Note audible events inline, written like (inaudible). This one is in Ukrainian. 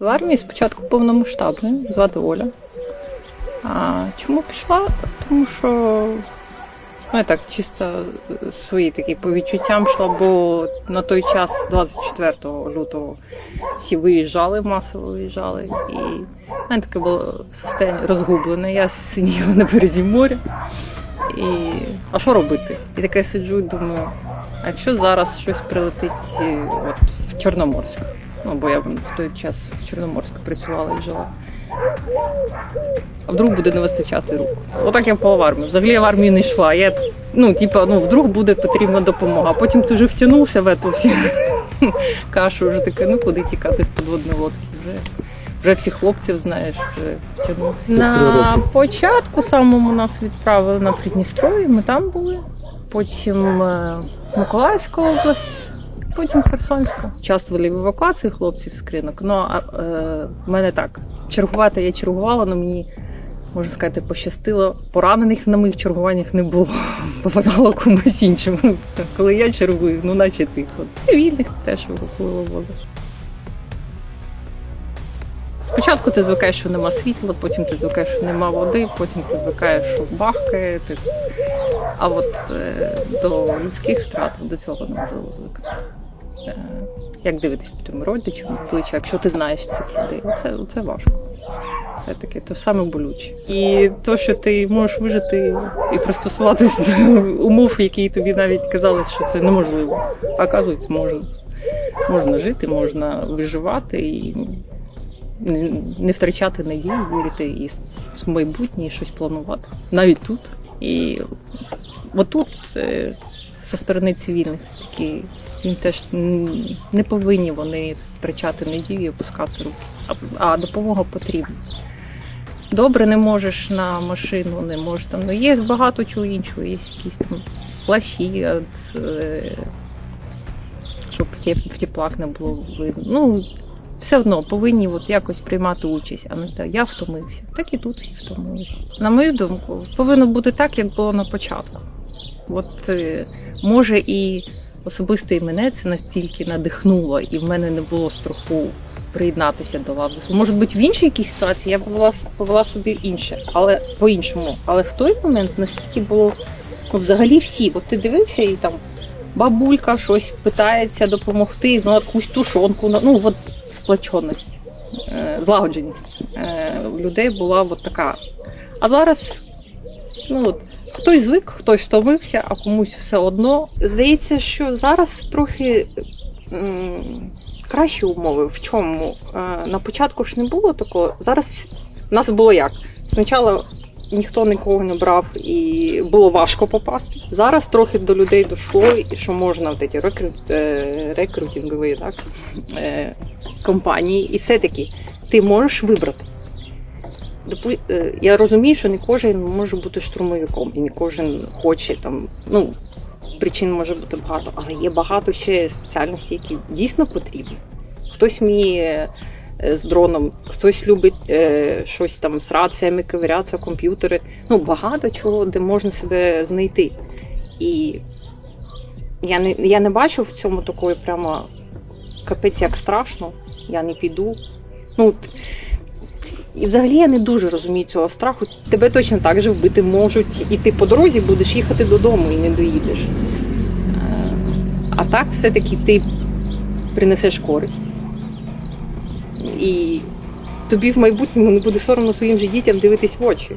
В армії спочатку повномасштабної, звати Оля. А чому пішла? Тому що ну, я так чисто свої такі по відчуттям йшла, бо на той час, 24 лютого, всі виїжджали, масово виїжджали. І в мене таке було состояння розгублене. Я сиділа на березі моря. І а що робити? І таке сиджу думаю, а якщо зараз щось прилетить е, от, в Чорноморськ? Ну, бо я в той час в Чорноморську працювала і жила. А вдруг буде не вистачати рук. Отак я попала в армію. Взагалі я в армію не йшла. Я, ну, типа, ну, вдруг буде потрібна допомога. А потім ти вже втягнувся в эту всю (laughs) кашу, вже таке, ну куди тікати з підводної лодки. Вже, вже всіх хлопців знаєш, вже втягнувся. На початку самому нас відправили на Придністров'я, ми там були. Потім е, Миколаївська область. Потім Херсонська. Участвували в евакуації хлопців з кринок. Ну а е, в мене так. Чергувати я чергувала, але мені, можна сказати, пощастило. Поранених на моїх чергуваннях не було. (laughs) Попадало комусь іншому. Коли я чергую, ну наче тихо. Цивільних теж евакуювали. Спочатку ти звикаєш, що нема світла, потім ти звикаєш, що нема води, потім ти звикаєш, що бахкає. Ти... А от е, до людських втрат до цього неможливо звикнути. Е, як дивитись по тим родичам плечі, якщо ти знаєш цих людей, це, це важко. Це таке то саме болюче. І то, що ти можеш вижити і пристосуватись до умов, які тобі навіть казали, що це неможливо. А оказується, можна. Можна жити, можна виживати і не, втрачати надії, вірити і в майбутнє, і щось планувати. Навіть тут. І отут е, зі сторони цивільних такі їм теж не повинні вони втрачати надію і опускати руки. А, допомога потрібна. Добре, не можеш на машину, не можеш там. Ну є багато чого іншого, є якісь там плащі, е, щоб в теплак не було видно. Ну, все одно повинні от якось приймати участь, а не так, я втомився. Так і тут всі втомилися. На мою думку, повинно бути так, як було на початку. От е, може і особисто і мене це настільки надихнуло, і в мене не було страху приєднатися до лав Може бути в іншій якійсь ситуації я повела, повела собі інше, але по-іншому. Але в той момент настільки було ну, взагалі всі. От ти дивився і там бабулька щось питається допомогти, ну якусь тушонку, ну от сплоченість, е, злагодженість е, у людей була от така. А зараз, ну от, хтось звик, хтось втомився, а комусь все одно. Здається, що зараз трохи кращі умови. В чому? Е, на початку ж не було такого. Зараз в нас було як? Спочатку ніхто нікого не брав і було важко попасти. Зараз трохи до людей дійшло, що можна от ці рекрут, е, рекрутингові так, е, компанії, і все-таки ти можеш вибрати. Е, Я розумію, що не кожен може бути штурмовиком, і не кожен хоче там. Ну, причин може бути багато, але є багато ще спеціальностей, які дійсно потрібні. Хтось вміє з дроном, хтось любить е, щось там з раціями ковирятися, комп'ютери. Ну, багато чого, де можна себе знайти. І я не, я не бачу в цьому такої прямо капець як страшно, я не піду. Ну, і взагалі я не дуже розумію цього страху. Тебе точно так же вбити можуть, і ти по дорозі будеш їхати додому і не доїдеш. Е, А так все-таки ти принесеш користь. І тобі в майбутньому не буде соромно своїм же дітям дивитись в очі.